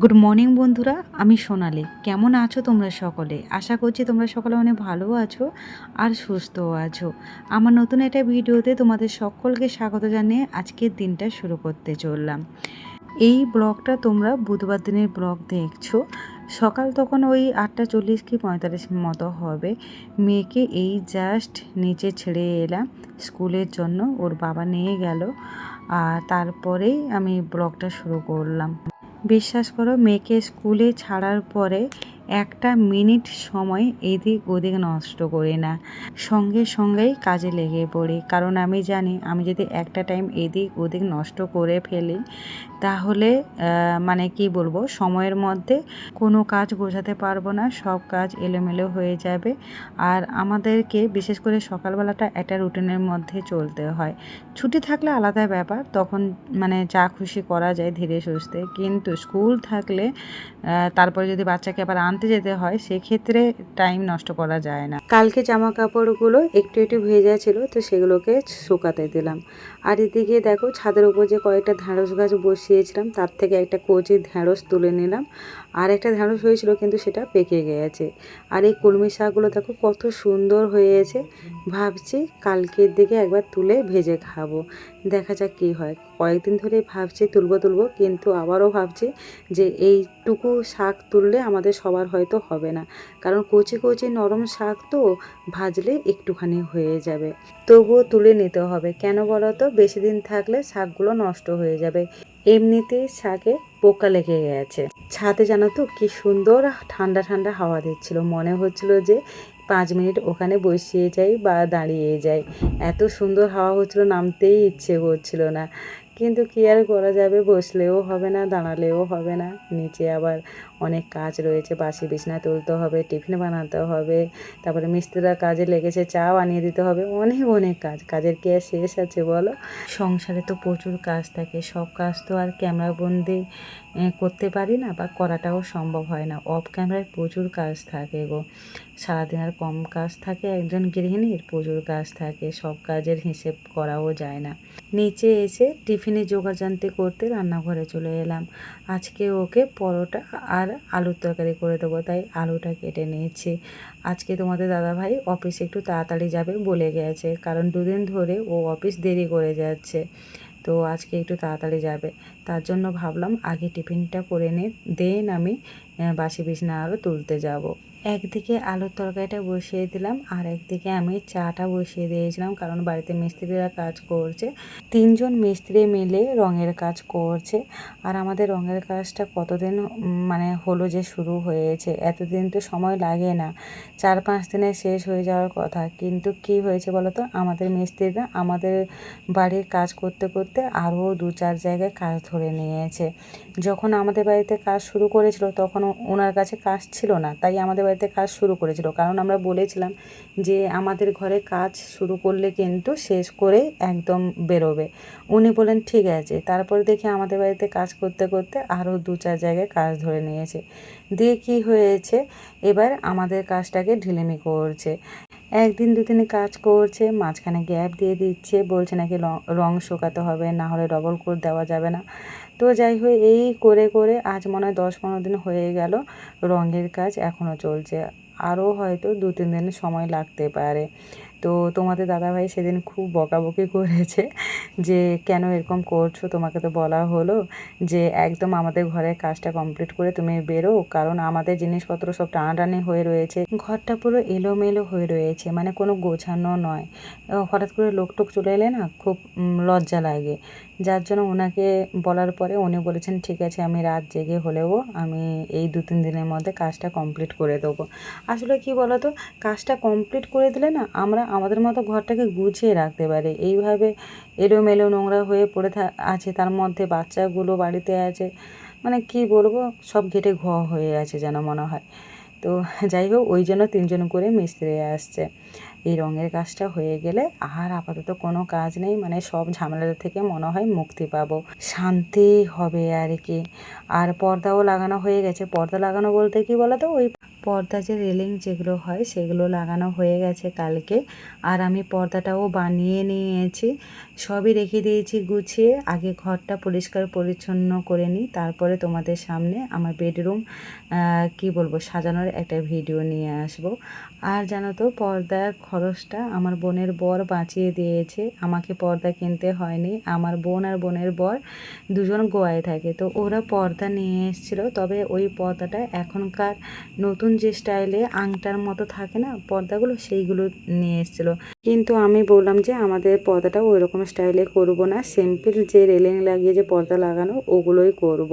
Good morning বন্ধুরা। আমি সোনালি। কেমন আছো তোমরা সকলে? আশা করছি তোমরা সকলে অনেক ভালো আছো আর সুস্থও আছো। আমার নতুন একটা ভিডিওতে তোমাদের সকলকে স্বাগত জানিয়ে আজকের দিনটা শুরু করতে চললাম। এই ব্লগটা তোমরা বুধবার দিনের ব্লগ দেখছ। সকাল তখন ওই আটটা চল্লিশ কি পঁয়তাল্লিশ মতো হবে। মেয়েকে এই জাস্ট নিচে ছেড়ে এলাম স্কুলের জন্য। ওর বাবা নিয়ে গেল। আর তারপরেই আমি ব্লগটা শুরু করলাম। বিশ্বাস করো মেয়েকে স্কুলে ছাড়ার পরে একটা মিনিট সময় এদিক ওদিক নষ্ট করি না। সঙ্গে সঙ্গেই কাজে লেগে পড়ি। কারণ আমি জানি, আমি যদি একটা টাইম এদিক ওদিক নষ্ট করে ফেলি, তাহলে মানে কি বলব, সময়ের মধ্যে কোনো কাজ গোছাতে পারব না, সব কাজ এলোমেলো হয়ে যাবে। আর আমাদেরকে বিশেষ করে সকালবেলাটা একটা রুটিনের মধ্যে চলতে হয়। ছুটি থাকলে আলাদা ব্যাপার, তখন মানে যা খুশি করা যায় ধীরে সুস্থে। কিন্তু স্কুল থাকলে তারপরে যদি বাচ্চাকে আবার আনতে যেতে হয়, সেক্ষেত্রে টাইম নষ্ট করা যায় না। কালকে জামা কাপড়গুলো একটু একটু ভেজা ছিল, তো সেগুলোকে শুকাতে দিলাম। আর এদিকে দেখো, ছাদের উপর যে কয়েকটা ঢ্যাঁড়স গাছ বসিয়েছিলাম, তার থেকে একটা কচি ঢ্যাঁড়স তুলে নিলাম। আর একটা ঢ্যাঁড়স হয়েছিল কিন্তু সেটা পেকে গেছে। আর এই কলমি শাকগুলো দেখো কত সুন্দর হয়েছে। ভাবছি কালকের দিকে একবার তুলে ভেজে খাব। দেখা যাক কী হয়। কয়েকদিন ধরেই ভাবছি তুলবো তুলবো, কিন্তু আবারও ভাবছি যে এইটুকু শাক তুললে আমাদের সবার হয়তো হবে না। কারণ কচি কচি নরম শাক তো ভাজলে একটুখানি হয়ে যাবে। তবুও তুলে নিতে হবে। কেন বলো তো? বেশি দিন থাকলে শাকগুলো নষ্ট হয়ে যাবে। এমনিতেই শাকে পোকা লেগে গেছে। ছাদে জানো তো কি সুন্দর ঠান্ডা ঠান্ডা হাওয়া দিচ্ছিল। মনে হচ্ছিল যে পাঁচ মিনিট ওখানে বসিয়ে যাই বা দাঁড়িয়ে যাই। এত সুন্দর হাওয়া হচ্ছিল, নামতেই ইচ্ছে করছিল না। কিন্তু কি আর করা যাবে? বসলেও হবে না, দাঁড়ালেও হবে না। নিচে আবার অনেক কাজ রয়েছে, বাসি বিছনা তুলতে হবে, টিফিন বানাতে হবে, তারপরে মিস্ত্রিরা কাজে লেগেছে, চা বানিয়ে দিতে হবে, অনেক অনেক কাজ। কাজের কি আর শেষ আছে বলো? সংসারে তো প্রচুর কাজ থাকে, সব কাজ তো আর ক্যামেরাবন্দি করতে পারি না বা করাটাও সম্ভব হয় না। অফ ক্যামেরায় প্রচুর কাজ থাকে গো। সারাদিন আর কম কাজ থাকে, একজন গৃহিণীর প্রচুর কাজ থাকে, সব কাজের হিসেব করাও যায় না। নিচে এসে টিফিনে জোগাড়জান্তি করতে রান্নাঘরে চলে এলাম। আজকে ওকে পরোটা আর আলুর তরকারি করে দেবো, তাই আলুটা কেটে নিয়েছি। আজকে তোমাদের দাদাভাই অফিসে একটু তাড়াতাড়ি যাবে বলে গেছে, কারণ দুদিন ধরে ও অফিস দেরি করে যাচ্ছে। তো আজকে একটু তাড়াতাড়ি যাবে। তার জন্য ভাবলাম আগে টিফিনটা করে নে দেন আমি বাসি বিছনা আরও তুলতে যাব। একদিকে আলুর তরকারিটা বসিয়ে দিলাম, আর একদিকে আমি চাটা বসিয়ে দিয়েছিলাম, কারণ বাড়িতে মিস্ত্রিরা কাজ করছে। তিনজন মিস্ত্রি মিলে রঙের কাজ করছে। আর আমাদের রঙের কাজটা কতদিন মানে হলো যে শুরু হয়েছে? এতদিন তো সময় লাগে না। চার পাঁচ দিনে শেষ হয়ে যাওয়ার কথা। কিন্তু কি হয়েছে বলো তো? আমাদের মিস্ত্রিরা আমাদের বাড়ির কাজ করতে করতে আরও দু চার জায়গায় কাজ ধরে নিয়েছে। যখন আমাদের বাড়িতে কাজ শুরু করেছিল, তখন ওনার কাছে কাজ ছিল না, তাই আমাদের কাজ শুরু করেছিল। কারণ আমরা বলেছিলাম যে, আমাদের ঘরে কাজ শুরু করলে কিন্তু শেষ করে একদম বেরোবে। উনি বলেন ঠিক আছে। তারপরে দেখি আমাদের বাড়িতে কাজ করতে করতে আরও দু চার জায়গায় কাজ ধরে নিয়েছে। দিয়ে কি হয়েছে? এবার আমাদের কাজটাকে ঢিলেমি করছে। একদিন দুদিনে কাজ করছে, মাঝখানে গ্যাপ দিয়ে দিচ্ছে, বলছে নাকি রং শুকাতে হবে, না হলে ডবল কোট দেওয়া যাবে না। তো যাই হোক, এই করে করে আজ মনে হয় দশ পনেরো দিন হয়ে গেল রঙের কাজ এখনও চলছে। আরও হয়তো দু তিন দিন সময় লাগতে পারে। তো তোমাদের দাদাভাই সেদিন খুব বকাবকি করেছে যে, কেন এরকম করছ? তোমাকে তো বলা হলো যে, একদম আমাদের ঘরের কাজটা কমপ্লিট করে তুমি বেরো। কারণ আমাদের জিনিসপত্র সব টানাটানি হয়ে রয়েছে। ঘরটা পুরো এলোমেলো হয়ে রয়েছে। মানে কোনো গোছানো নয়। হঠাৎ করে লোক টোক চলে এলে না খুব লজ্জা লাগে। যার জন্য ওনাকে বলার পরে উনি বলেছেন, ঠিক আছে, আমি রাত জেগে হলেও আমি এই দু তিন দিনের মধ্যে কাজটা কমপ্লিট করে দেবো। আসলে কি বলতো, কাজটা কমপ্লিট করে দিলে না, আমরা আমাদের মতো ঘরটাকে গুছিয়ে রাখতে পারি। এইভাবে এলোমেলো নোংরা হয়ে পড়ে আছে, তার মধ্যে বাচ্চাগুলো বাড়িতে আছে মানে কি বলব, সব ঘেটে ঘ হয়ে আছে যেন মনে হয়। তো যাই হোক, ওই জন্য তিনজন করে মিস্ত্রি আসছে। এই রঙের কাজটা হয়ে গেলে আর আপাতত কোনো কাজ নেই মানে সব ঝামেলা থেকে মনে হয় মুক্তি পাবো। শান্তি হবে আর কি। আর পর্দাও লাগানো হয়ে গেছে। পর্দা লাগানো বলতে কি বলো তো ওই পর্দা যে রেলিং যেগুলো হয়, সেগুলো লাগানো হয়ে গেছে কালকে। আর আমি পর্দাটাও বানিয়ে নিয়েছি। সবই রেখে দিয়েছি গুছিয়ে। আগে ঘরটা পরিষ্কার পরিচ্ছন্ন করে নিই, তারপরে তোমাদের সামনে আমার বেডরুম কি বলব, সাজানোর একটা ভিডিও নিয়ে আসব। আর জানো তো, পর্দার খরচটা আমার বোনের বর বাঁচিয়ে দিয়েছে। আমাকে পর্দা কিনতে হয়নি। আমার বোন আর বোনের বর দুজন গোয়ায় থাকে। তো ওরা পর্দা নিয়ে এসেছিল। তবে ওই পর্দাটা এখনকার নতুন যে স্টাইলে আংটার মতো থাকে না, পর্দাগুলো সেইগুলো নিয়ে এসেছিল। কিন্তু আমি বললাম যে, আমাদের পর্দাটা ওই রকম স্টাইলে করব না। সিম্পল যে রেলিং লাগিয়ে যে পর্দা লাগানো, ওগুলোই করব।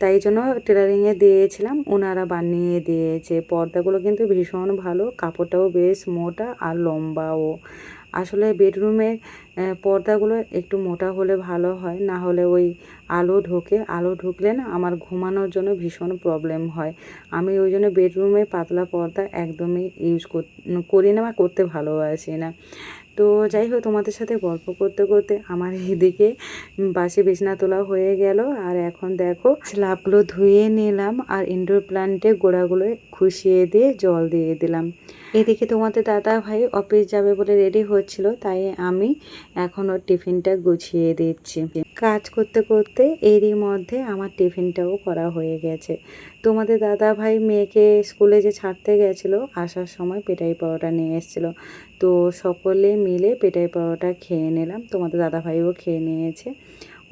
তাই জন্য টেলারিংয়ে দিয়েছিলাম। ওনারা বানিয়ে দিয়েছে। পর্দাগুলো কিন্তু ভীষণ ভালো। কাপড়টাও বেশ মোটা আর লম্বাও। আসলে বেডরুমের পর্দাগুলো একটু মোটা হলে ভালো হয়। না হলে ওই আলো ঢোকে, আলো ঢুকলে না আমার ঘুমানোর জন্য ভীষণ প্রবলেম হয়। আমি ওই জন্য বেডরুমে পাতলা পর্দা একদমই ইউজ করি না বা করতে ভালোবাসি না। তো যাই হোক, তোমাদের সাথে গল্প করতে করতে আমার এদিকে বাসি বিছনা তোলা হয়ে গেল। আর এখন দেখো স্লাবগুলো ধুয়ে নিলাম আর ইনডোর প্ল্যান্টে গোড়াগুলো খুশিয়ে দিয়ে জল দিয়ে দিলাম। এদিকে তোমাদের দাদা ভাই অফিস যাবে বলে রেডি হচ্ছিল, তাই আমি এখন ওর টিফিনটা গুছিয়ে দিচ্ছি। কাজ করতে করতে এরই মধ্যে আমার টিফিনটাও করা হয়ে গেছে। তোমাদের দাদা ভাই মেয়েকে স্কুলে যে ছাড়তে গেছিল, আসার সময় পেটাই পাওয়াটা নিয়ে এসেছিল। তো সকলে মিলে পেটাই পাওয়াটা খেয়ে নিলাম। তোমাদের দাদা ভাইও খেয়ে নিয়েছে।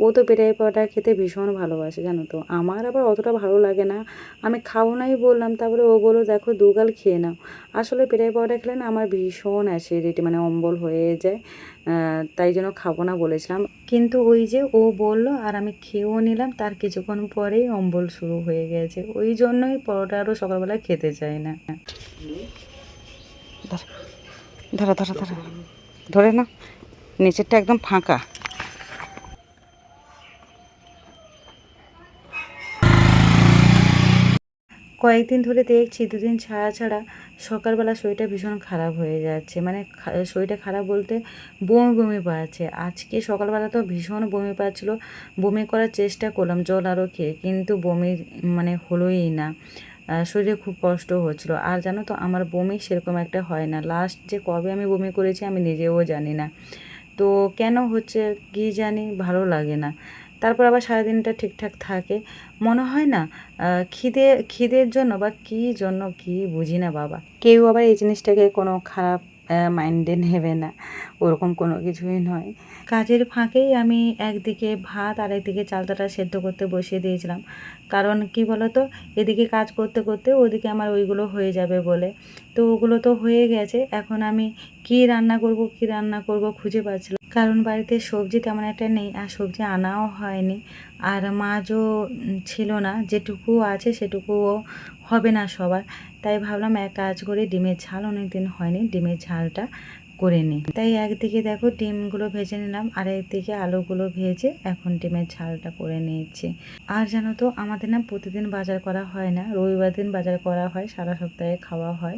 ও তো পেটাই পাওয়াটা খেতে ভীষণ ভালোবাসে, জানো তো। আমার আবার অতটা ভালো লাগে না। আমি খাব নাই বললাম, তারপরে ও বলল, দেখো দুগাল খেয়ে নাও। আসলে পেটাই পাওয়াটা খেলে না আমার ভীষণ অ্যাসিডিটি মানে অম্বল হয়ে যায় তাই জন্য খাব না বলেছিলাম। কিন্তু ওই যে ও বলল, আর আমি খেয়েও নিলাম, তার কিছুক্ষণ পরেই অম্বল শুরু হয়ে গেছে। ওই জন্যই পরোটা আরও সকালবেলা খেতে চাই না। ধরো ধরো ধরো ধরে না নিচেরটা একদম ফাঁকা। কয়েকদিন ধরে দেখছি, দুদিন ছাড়া ছাড়া সকালবেলা শরীরটা ভীষণ খারাপ হয়ে যাচ্ছে। মানে শরীরটা খারাপ বলতে বমি বমি পাচ্ছে। আজকে সকালবেলা তো ভীষণ বমি পাচ্ছিলো। বমি করার চেষ্টা করলাম, জল আরও খেয়ে, কিন্তু বমি মানে হলোই না। শরীরে খুব কষ্ট হচ্ছিল। আর জানো তো, আমার বমি সেরকম একটা হয় না। লাস্ট যে কবে আমি বমি করেছি আমি নিজেও জানি না। তো কেন হচ্ছে কি জানি ভালো লাগে না। তারপর আবার সারাদিনটা ঠিকঠাক থাকে। মনে হয় না খিদে, খিদের জন্য বা কী জন্য কি বুঝি না বাবা। কেউ আবার এই জিনিসটাকে কোনো খারাপ মাইন্ডে নেবে না। ওরকম কোনো কিছুই নয়। কাজের ফাঁকেই আমি একদিকে ভাত আর একদিকে চালতাটা সেদ্ধ করতে বসিয়ে দিয়েছিলাম। কারণ কি বলতো? এদিকে কাজ করতে করতে ওদিকে আমার ওইগুলো হয়ে যাবে বলে। তো ওগুলো তো হয়ে গেছে। এখন আমি কি রান্না করব, কি রান্না করব খুঁজে পাচ্ছিলাম কারণ বাড়িতে সবজি তেমন একটা নেই আর সবজি আনাও হয়নি। আর মাছও ছিল না। যেটুকু আছে সেটুকুও হবে না সবার। তাই ভাবলাম এক কাজ করে। ডিমের ঝাল অনেক দিন হয়নি। ডিমের ঝালটা করে নিই তাই একদিকে দেখো ডিমগুলো ভেজে নিলাম, আর একদিকে আলুগুলো ভেজে এখন ডিমের ঝালটা করে নিয়েছি আর জানো তো, আমাদের না প্রতিদিন বাজার করা হয় না, রবিবার দিন বাজার করা হয়, সারা সপ্তাহে খাওয়া হয়।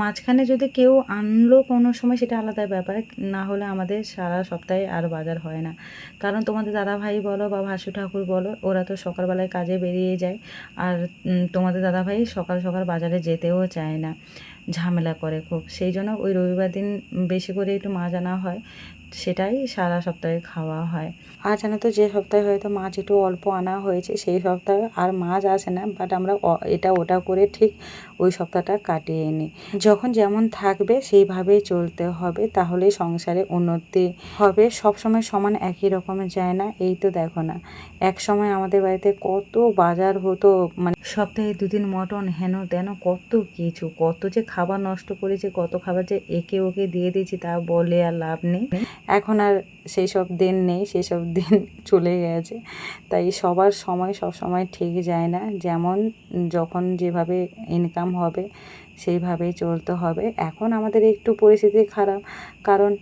মাঝখানে যদি কেউ আনলো কোনো সময়, সেটা আলাদা ব্যাপার, না হলে আমাদের সারা সপ্তাহে আর বাজার হয় না। কারণ তোমাদের দাদা ভাই বলো বা ভাসু ঠাকুর বলো, ওরা তো সকালবেলায় কাজে বেরিয়ে যায়, আর তোমাদের দাদা ভাই সকাল সকাল বাজারে যেতেও চায় না। ঝামেলা করে খুব। সেই জন্য ওই রবিবার দিন বেশি করে একটু মাছ আনা হয়। সেটাই সারা সপ্তাহে খাওয়া হয়। আর জানো তো, যে সপ্তাহে হয়তো মাছ একটু অল্প আনা হয়েছে, সেই সপ্তাহে আর মাছ আসে না বাট আমরা এটা ওটা করে ঠিক ওই সপ্তাহটা কাটিয়ে নিই। যখন যেমন থাকবে সেইভাবেই চলতে হবে তাহলে সংসারে উন্নতি হবে। সব সময় সমান একই রকমের যায় না, এই তো দেখো না। এক সময় আমাদের বাড়িতে কত বাজার হতো মানে সপ্তাহে দুদিন মটন, হেন তেন, কত কিছু, কত যে খাবার নষ্ট করেছে, কত খাবার যে একে ওকে দিয়ে দিয়েছি তা বলে আর লাভ নেই। এখন আর সেই সব দিন নেই সেই সব দিন চলে গেছে। তাই সবার সময় সব সময় ঠিক যায় না। যেমন যখন যেভাবে ইনকাম হবে, সেইভাবেই চলতে হবে। এখন আমাদের একটু পরিস্থিতি খারাপ, কারণ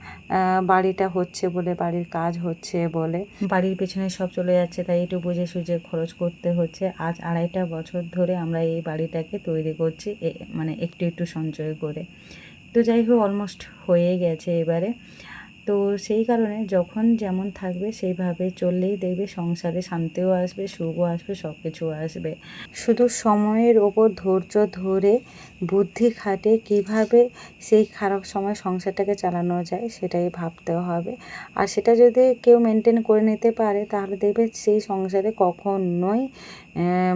বাড়িটা হচ্ছে বলে, বাড়ির কাজ হচ্ছে বলে। বাড়ির পেছনে সব চলে যাচ্ছে, তাই একটু বুঝে সুঝে খরচ করতে হচ্ছে। আজ আড়াইটা বছর ধরে আমরা এই বাড়িটাকে তৈরি করছি মানে একটু একটু সঞ্চয় করে। তো যাই হোক অলমোস্ট হয়ে গেছে এবারে। তো সেই কারণে যখন যেমন থাকবে সেইভাবে চললেই দেখবে সংসারে শান্তিও আসবে, সুখও আসবে সব কিছু আসবে। শুধু সময়ের ওপর ধৈর্য ধরে বুদ্ধি খাটে কীভাবে সেই খারাপ সময় সংসারটাকে চালানো যায় সেটাই ভাবতে হবে। আর সেটা যদি কেউ মেনটেন করে নিতে পারে তাহলে দেখবে সেই সংসারে কখনোই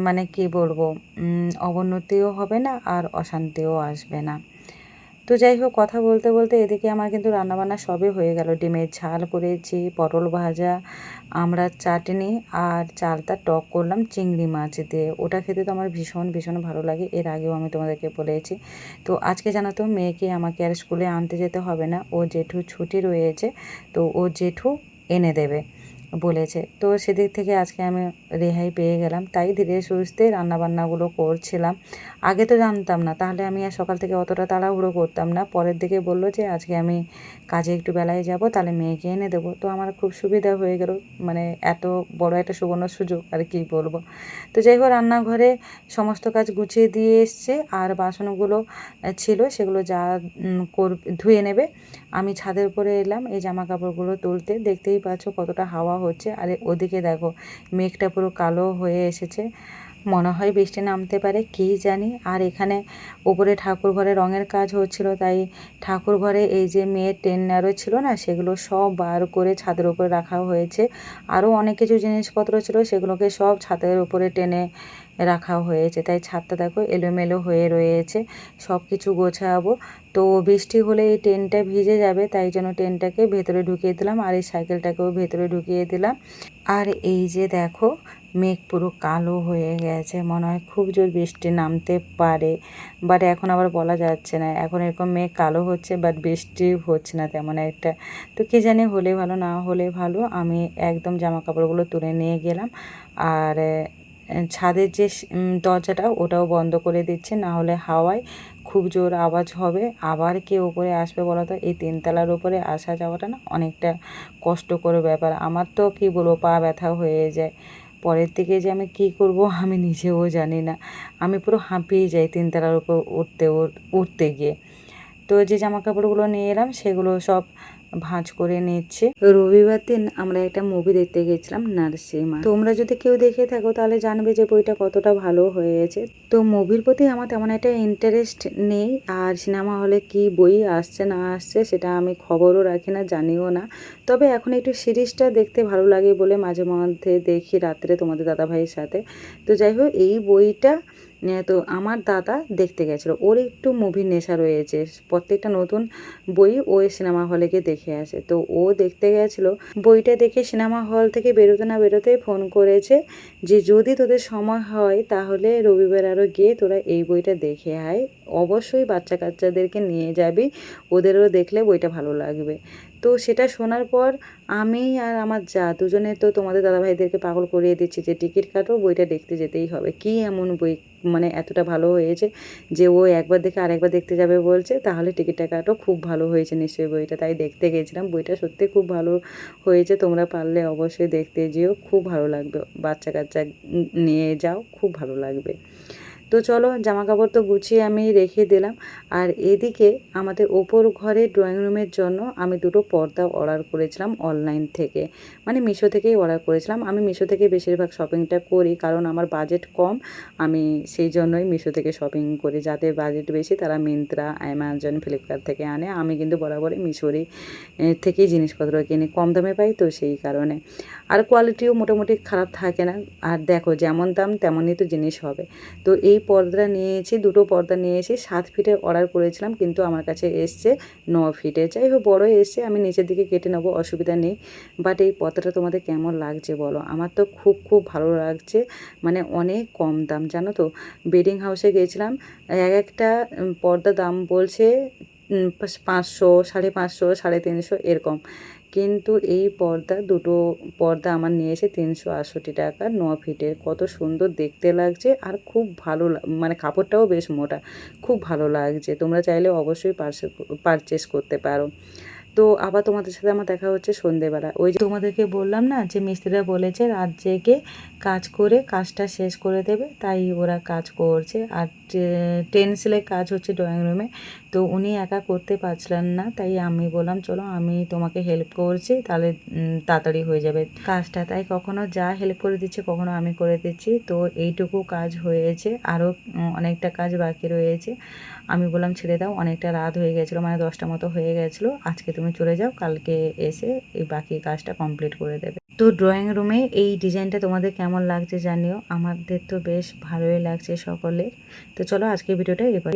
মানে কি বলব অবনতিও হবে না আর অশান্তিও আসবে না। তো যাই হোক কথা বলতে বলতে এদিকে আমার কিন্তু রান্নাবান্না সবই হয়ে গেল। ডিমের ঝাল করেছি, পটল ভাজা আমরা চাটনি আর চালটা টক করলাম চিংড়ি মাছ দিয়ে। ওটা খেতে তো আমার ভীষণ ভীষণ ভালো লাগে। এর আগেও আমি তোমাদেরকে বলেছি। তো আজকে জানো তো, মেয়েকে আমাকে আর স্কুলে আনতে যেতে হবে না। ও জেঠু ছুটি রয়েছে, তো ও জেঠু এনে দেবে। বলেছে। তো সেদিক থেকে আজকে আমি রেহাই পেয়ে গেলাম। তাই ধীরে সুস্থে রান্নাবান্নাগুলো করছিলাম। আগে তো জানতাম না, তাহলে আমি আর সকাল থেকে অতটা তাড়াহুড়ো করতাম না। পরের দিকে বলল যে, আজকে আমি কাজে একটু বেলায় যাব, তাহলে মেয়েকে এনে দেবো। তো আমার খুব সুবিধা হয়ে গেল। মানে এত বড় একটা সুবর্ণ সুযোগ, আর কি বলব। তো যাই হোক, রান্নাঘরে সমস্ত কাজ গুছিয়ে দিয়ে এসছে। আর বাসনগুলো ছিল, সেগুলো যা কর, ধুয়ে নেবে। আমি ছাদের উপরে এলাম, এই জামা কাপড়গুলো তুলতে। দেখতেই পাচ্ছ কতটা হাওয়া হচ্ছে। আর, ওদিকে দেখো, মেঘটা পুরো কালো হয়ে এসেছে। মনে হয় বৃষ্টি নামতে পারে, কী জানি। আর এখানে ওপরে ঠাকুর ঘরে রঙের কাজ হচ্ছিল, তাই ঠাকুর ঘরে এই যে মেয়ের টেন্নারও ছিল না, সেগুলো সব বার করে ছাদের উপরে রাখা হয়েছে। আরও অনেক কিছু জিনিসপত্র ছিল, সেগুলোকে সব ছাদের উপরে টেনে রাখা হয়েছে। তাই ছাদটা দেখো এলোমেলো হয়ে রয়েছে। সব কিছু গোছাবো। তো বৃষ্টি হলে এই টেনটা ভিজে যাবে, তাই জন্য টেনটাকে ভেতরে ঢুকিয়ে দিলাম আর এই সাইকেলটাকেও ভেতরে ঢুকিয়ে দিলাম। আর এই যে দেখো, মেঘ পুরো কালো হয়ে গেছে, মনে হয় খুব জোর বৃষ্টি নামতে পারে। বাট এখন আবার বলা যাচ্ছে না, এখন এরকম মেঘ কালো হচ্ছে বাট বৃষ্টি হচ্ছে না তেমন একটা। তো কে জানি হলে ভালো, না হলে ভালো, আমি একদম জামা কাপড়গুলো তুলে নিয়ে গেলাম। আর ছাদের যে দরজাটা, ওটাও বন্ধ করে দিচ্ছে। না হলে হাওয়ায় খুব জোর আওয়াজ হবে। আবার কে উপরে আসবে বলো তো এই তিনতলার উপরে আসা যাওয়াটা না অনেকটা কষ্টকর ব্যাপার। আমার তো কি বলব, পা ব্যথা হয়ে যায়। পরের দিকে যে আমি কি করব, আমি নিজেও জানি না। আমি পুরো হাঁপিয়ে যাই তিনতলার উপর উঠতে, উঠ- উঠতে গিয়ে। তো যে জামা কাপড়গুলো নিয়ে এলাম, সেগুলো সব ভাঁজ করে নিচ্ছি। রবিবার দিন আমরা একটা মুভি দেখতে গেছিলাম, নার্সিমা। তোমরা যদি কেউ দেখে থাকো, তাহলে জানবে যে বইটা কতটা ভালো হয়েছে। তো মুভির প্রতি আমার তেমন একটা ইন্টারেস্ট নেই, আর সিনেমা হলে কি বই আসছে, না আসছে, সেটা আমি খবরও রাখি না, জানিও না। তবে এখন একটু সিরিজটা দেখতে ভালো লাগে বলে মাঝে মধ্যে দেখি রাত্রে তোমাদের দাদা ভাইয়ের সাথে। তো যাই হোক, এই বইটা তো আমার দাদা দেখতে গেছিল। ওর একটু মুভির নেশা রয়েছে। প্রত্যেকটা নতুন বই ও সিনেমা হলে গিয়ে দেখে আসে। তো ও দেখতে গেছিল। বইটা দেখে সিনেমা হল থেকে বেরোতে না বেরোতেই ফোন করেছে যে, যদি তোদের সময় হয়, তাহলে রবিবার আরও গিয়ে তোরা এই বইটা দেখে আয়। অবশ্যই বাচ্চা কাচ্চাদেরকে নিয়ে যাবি। ওদেরও দেখলে বইটা ভালো লাগবে। তো সেটা শোনার পর আমি আর আমার যা, দুজনে তো তোমাদের দাদাভাইদেরকে পাগল করিয়ে দিচ্ছি যে টিকিট কাটো, বইটা দেখতে যেতেই হবে। কি এমন বই মানে এতটা ভালো হয়েছে যে ও একবার দেখে আরেকবার দেখতে যাবে বলছে, তাহলে টিকিটটা কাটো, খুব ভালো হয়েছে নিশ্চয়ই বইটা। তাই দেখতে গেছিলাম, বইটা সত্যি খুব ভালো হয়েছে, তোমরা পারলে অবশ্যই দেখতে যেও, খুব ভালো লাগবে। বাচ্চা কাচ্চা নিয়ে যাও, খুব ভালো লাগবে। তো চলো জামা কাপড় তো গুছিয়ে আমি রেখে দিলাম। আর এদিকে আমাদের ওপর ঘরে ড্রয়িং রুমের জন্য আমি দুটো পর্দা অর্ডার করেছিলাম অনলাইন থেকে। মানে মিশো থেকেই অর্ডার করেছিলাম। আমি মিশো থেকে বেশিরভাগ শপিংটা করি কারণ আমার বাজেট কম। আমি সেই জন্যই মিশো থেকে শপিং করি। যাদের বাজেট বেশি তারা মিন্ত্রা অ্যামাজন ফ্লিপকার্ট থেকে আনে। আমি কিন্তু বরাবরই মিশোরই থেকেই জিনিসপত্র কিনি। কম দামে পাই তো সেই কারণে। আর কোয়ালিটিও মোটামুটি খারাপ থাকে না। আর দেখো যেমন দাম তেমনই তো জিনিস হবে। তো এই পর্দাটা নিয়েছি, দুটো পর্দা নিয়েছি, সাত ফিটে অর্ডার করেছিলাম, কিন্তু আমার কাছে এসছে ন ফিটে যাই হোক, বড়ো এসছে, আমি নিচের দিকে কেটে নেব, অসুবিধা নেই। বাট এই পর্দাটা তোমাদের কেমন লাগছে বলো? আমার তো খুব খুব ভালো লাগছে মানে অনেক কম দাম, জানো তো? বেডিং হাউসে গিয়েছিলাম এক একটা পর্দা দাম বলছে পাঁচশো, সাড়ে পাঁচশো, সাড়ে তিনশো এরকম। কিন্তু এই পর্দা, দুটো পর্দা আমার নিয়েছে তিনশো আটষট্টি টাকা ন ফিটের। কত সুন্দর দেখতে লাগছে আর খুব ভালো মানে কাপড়টাও বেশ মোটা। খুব ভালো লাগছে। তোমরা চাইলে অবশ্যই পারচেস করতে পারো। তো আবার তোমাদের সাথে আমার দেখা হচ্ছে সন্ধেবেলা। ওই যে তোমাদেরকে বললাম না, যে মিস্ত্রিরা বলেছে রাত জেগে কাজ করে কাজটা শেষ করে দেবে, তাই ওরা কাজ করছে। আর টেন্সিলের কাজ হচ্ছে ড্রয়িং রুমে তো উনি একা করতে পারছিলেন না, তাই আমি বললাম, চলো আমি তোমাকে হেল্প করছি, তাহলে তাড়াতাড়ি হয়ে যাবে। কাজটা তাই কখনো যা হেল্প করে দিচ্ছে, কখনো আমি করে দিচ্ছি। তো এইটুকু কাজ হয়েছে, আরও অনেকটা কাজ বাকি রয়েছে। আমি বললাম, ছেড়ে দাও, অনেকটা রাত হয়ে গেছিল মানে দশটা মতো হয়ে গেছিল। আজকে তুমি চলে যাও, কালকে এসে এই বাকি কাজটা কমপ্লিট করে দেবে। তো ড্রয়িং রুমে এই ডিজাইনটা তোমাদের কেমন লাগছে জানিও। আমাদের তো বেশ ভালোই লাগছে সকলের। তো চলো আজকে ভিডিওটা এবার